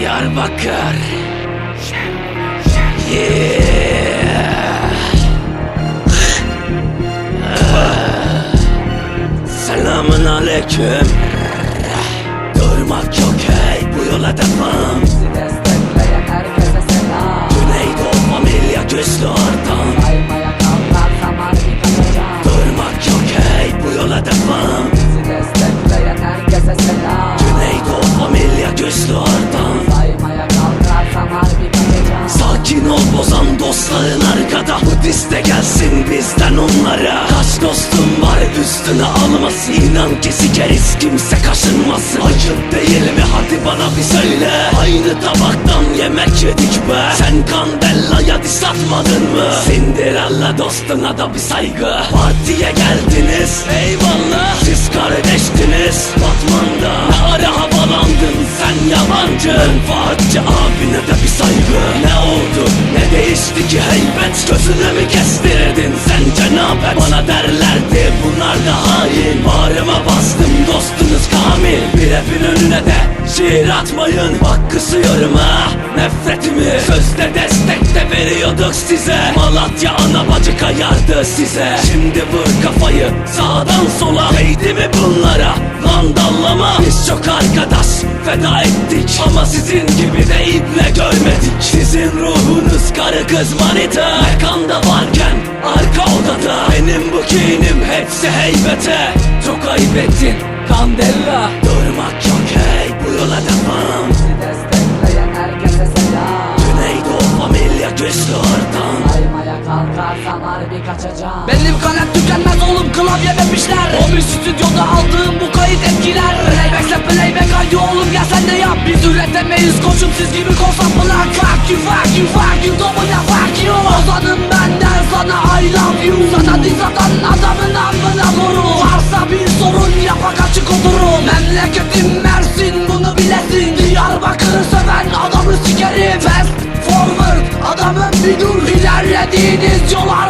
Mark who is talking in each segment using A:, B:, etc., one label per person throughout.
A: Diyarbakır. Yeah. Selamun aleyküm. Durmak yok hey. Bu yola devam dostların arkada. Bu diste gelsin bizden onlara. Kaç dostum var üstüne almasın İnan ki sikeriz kimse kaşınmasın. Ayıp değil mi? Hadi bana bir söyle. Aynı tabaktan yemek yedik be. Sen Candella'ya diş atmadın mı? Cinderella dostuna da bir saygı. Partiye geldiniz Gözüne mi kestirdin sen cenabet Bana derlerdi bunlar da hain? Bağrıma bastım dostunuz kamil. Bir hepin önüne de şiir atmayın. Bak kısıyorum ha nefretimi. Sözde destek de veriyorduk size. Malatya ana bacı kayardı size. Şimdi vur kafayı sağdan sola. Değdi mi bunlara? Lan dallama Biz çok arkadaş feda ettik. Ama sizin gibi de karı kız manita. Mekanda varken arka odada. Benim bu kinim hepsi heybete. Çok ayıp ettin Kandella Durmak yok hey bu yola devam.
B: Bizi destekleyen herkese selam.
A: Güneydoğu familya güçlü ortam
B: harbi kaçacağım
C: Benim kalem tükenmez oğlum klavye demişler bir stüdyoda aldığım bu kayıt etkiler. Playback'le playback haydi oğlum gel sen de yap. Biz üretemeyiz koçum siz gibi konsan bırak. Fuck you fuck you fuck you double fuck you. Ozanım benden sana I love you. Sana diz atan adamın amına koru Varsa bir sorun yapak açık oturum Memleketim Mersin bunu bilesin. Diyarbakır'ı seven adamı sikerim. Fast forward adamın bir dur İlerlediğiniz yollar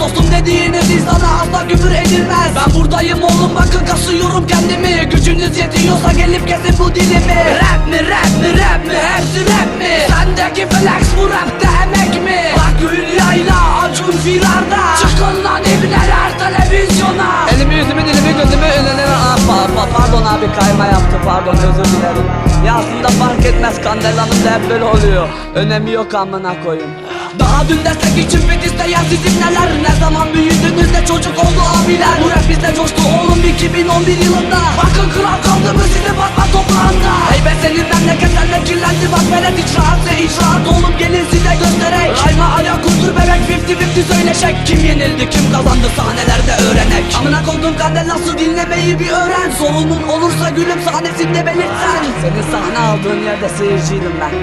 C: Dostum dediğiniz insana asla küfür edilmez. Ben buradayım oğlum bakın kasıyorum kendimi. Gücünüz yetiyorsa gelip kesin bu dilimi. Rap mi rap mi rap mi hepsi rap mi? Sendeki flex bu rapte emek mi? Bak Hülya'yla Acun Firar'da. Çıkın lan ibneler televizyona.
B: Elimi yüzümü dilimi gözümü önüne Aa, pa- pa- Pardon abi kayma yaptı pardon özür dilerim. Ya aslında fark etmez Kandela'nın da hep böyle oluyor. Önemi yok amına koyayım
C: Daha dün destek için fit isteyen sizin neler? Ne zaman büyüdünüz de çocuk oldu abiler? Bu rap bizde coştu oğlum 2011 yılında. Bakın kral kaldı mı sizi batma toprağında Heybet senin memleketlerle kirlendi bak velet icraatse icraat oğlum gelin size gösterek. Rayma ayak uydur bebek 50-50 söyleşek. Kim yenildi kim kazandı sahnelerde öğrenek. Amına koydum kandel nasıl dinlemeyi bir öğren. Sorunun olursa gülüm sahnesinde belirtsen.
B: Senin sahne aldığın yerde seyirciydim ben.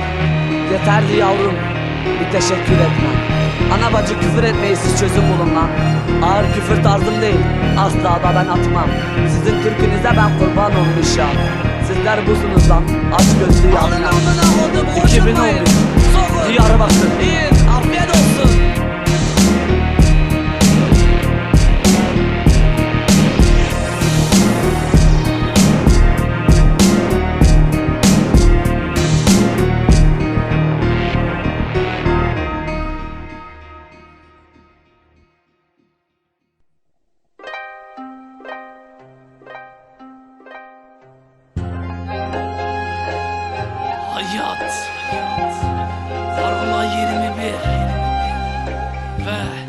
B: Yeterdi yavrum Bir teşekkür etmem Ana bacı küfür etmeyi siz çözüm bulun lan Ağır küfür tarzım değil Asla da ben atmam Sizin türkünüze ben kurban olmuşum Sizler busunuz lan Aç gözlü yanlar
C: amına koydum
B: 2011
C: Sorun
B: Diyarbakır
C: İyi
A: Hayat Parola 21 Ve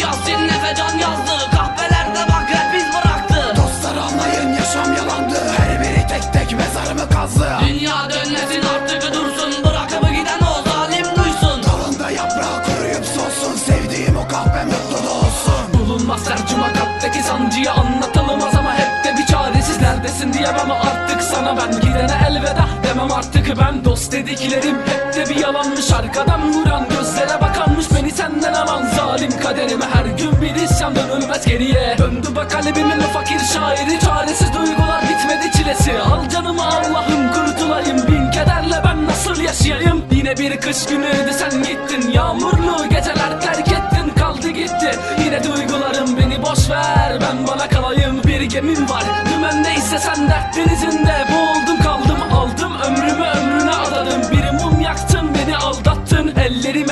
C: Yasin Efecan yazdı. Kahvelerde bak rap iz bıraktı.
D: Dostlar anlayın yaşam yalandı. Her biri tek tek mezarımı kazdı.
C: Dünya dönmesin artık dursun. Bırakıp giden o zalim duysun.
D: Dalında yaprağı kuruyup solsun. Sevdiğim o kahpe mutlu olsun.
E: Bulunmaz sercuma kalpteki sancıyı anlatalım az ama hep de bir çaresiz. Neredesin diyemem artık sana ben. Gidene elveda demem artık ben Dost dediklerim. Hep de bir yalanmış Arkadan vuran gözlere bakanmış. Beni senden alan zalim kaderime Her gün bir isyan dönülmez geriye. Döndü bak kalbimin o fakir şairi. Çaresiz duygular bitmedi çilesi. Al canımı Allah'ım kurtulayım. Bin kederle ben nasıl yaşayayım? Yine bir kış günüydü sen gittin. Yağmurlu geceler terk ettin Kaldı gitti. Yine duygularım Beni boş ver ben bana kalayım. Bir gemim var dümendeyse sen dert denizinde Boğuldum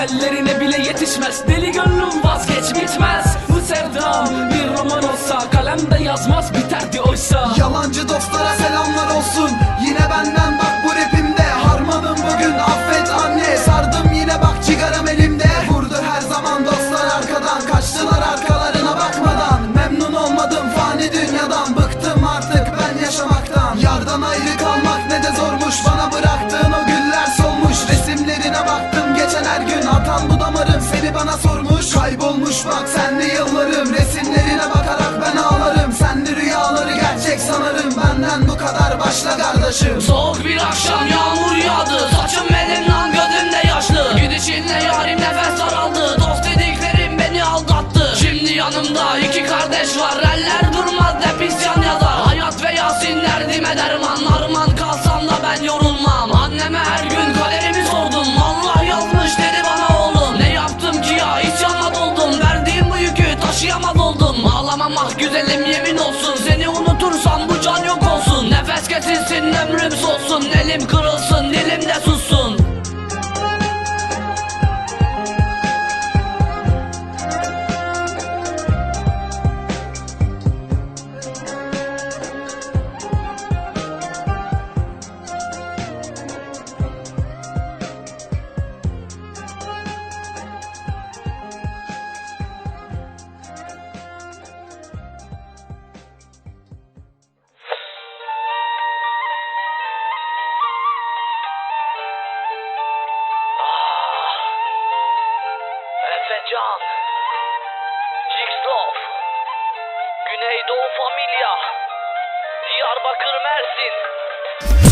E: Ellerine bile yetişmez. Deli gönlüm vazgeç bitmez. Bu sevdam bir roman olsa Kalemde yazmaz biterdi oysa.
D: Yalancı dostlara selamlar olsun. Yine benden bak bu rapimde. Harmanım bugün affet anne. Sardım yine bak cigaram elimde. Vurdu her zaman dostlar arkadan. Kaçtılar arkalarına bakmadan. Memnun olmadım fani dünyadan. Bıktım artık ben yaşamaktan. Yardan ayrı kalmak ne de zormuş. Bana bıraktığın o güller solmuş. Resimlerine baktım geçen her gün Atan bu damarım seni bana sormuş Kaybolmuş. Bak senli yıllarım Resimlerine bakarak ben ağlarım. Senli rüyaları gerçek sanırım Benden bu kadar başla kardeşim.
C: Soğuk bir akşam yağmur yağdı Saçım elimden Ah güzelim yemin olsun Seni unutursam bu can yok olsun. Nefes kesilsin ömrüm solsun Elim kırılsın Diyarbakır Mersin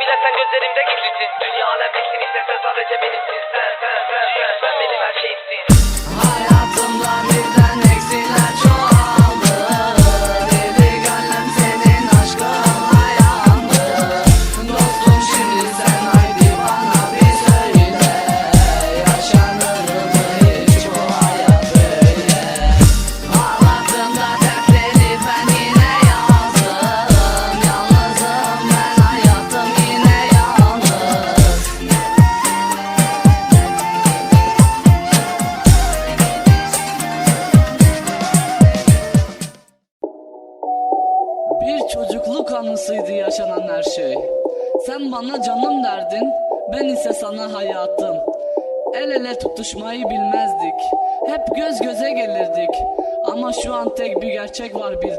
C: bile sen
F: gözlerimde gizlisin Dünya alem istese sadece benimsin Sen sen sen sen. Sen benim her şeyimsin
B: anısıydı yaşanan her şey. Sen bana canım derdin, ben ise sana hayatım. El ele tutuşmayı bilmezdik. Hep göz göze gelirdik.
C: Ama şu an tek bir gerçek var bildiğim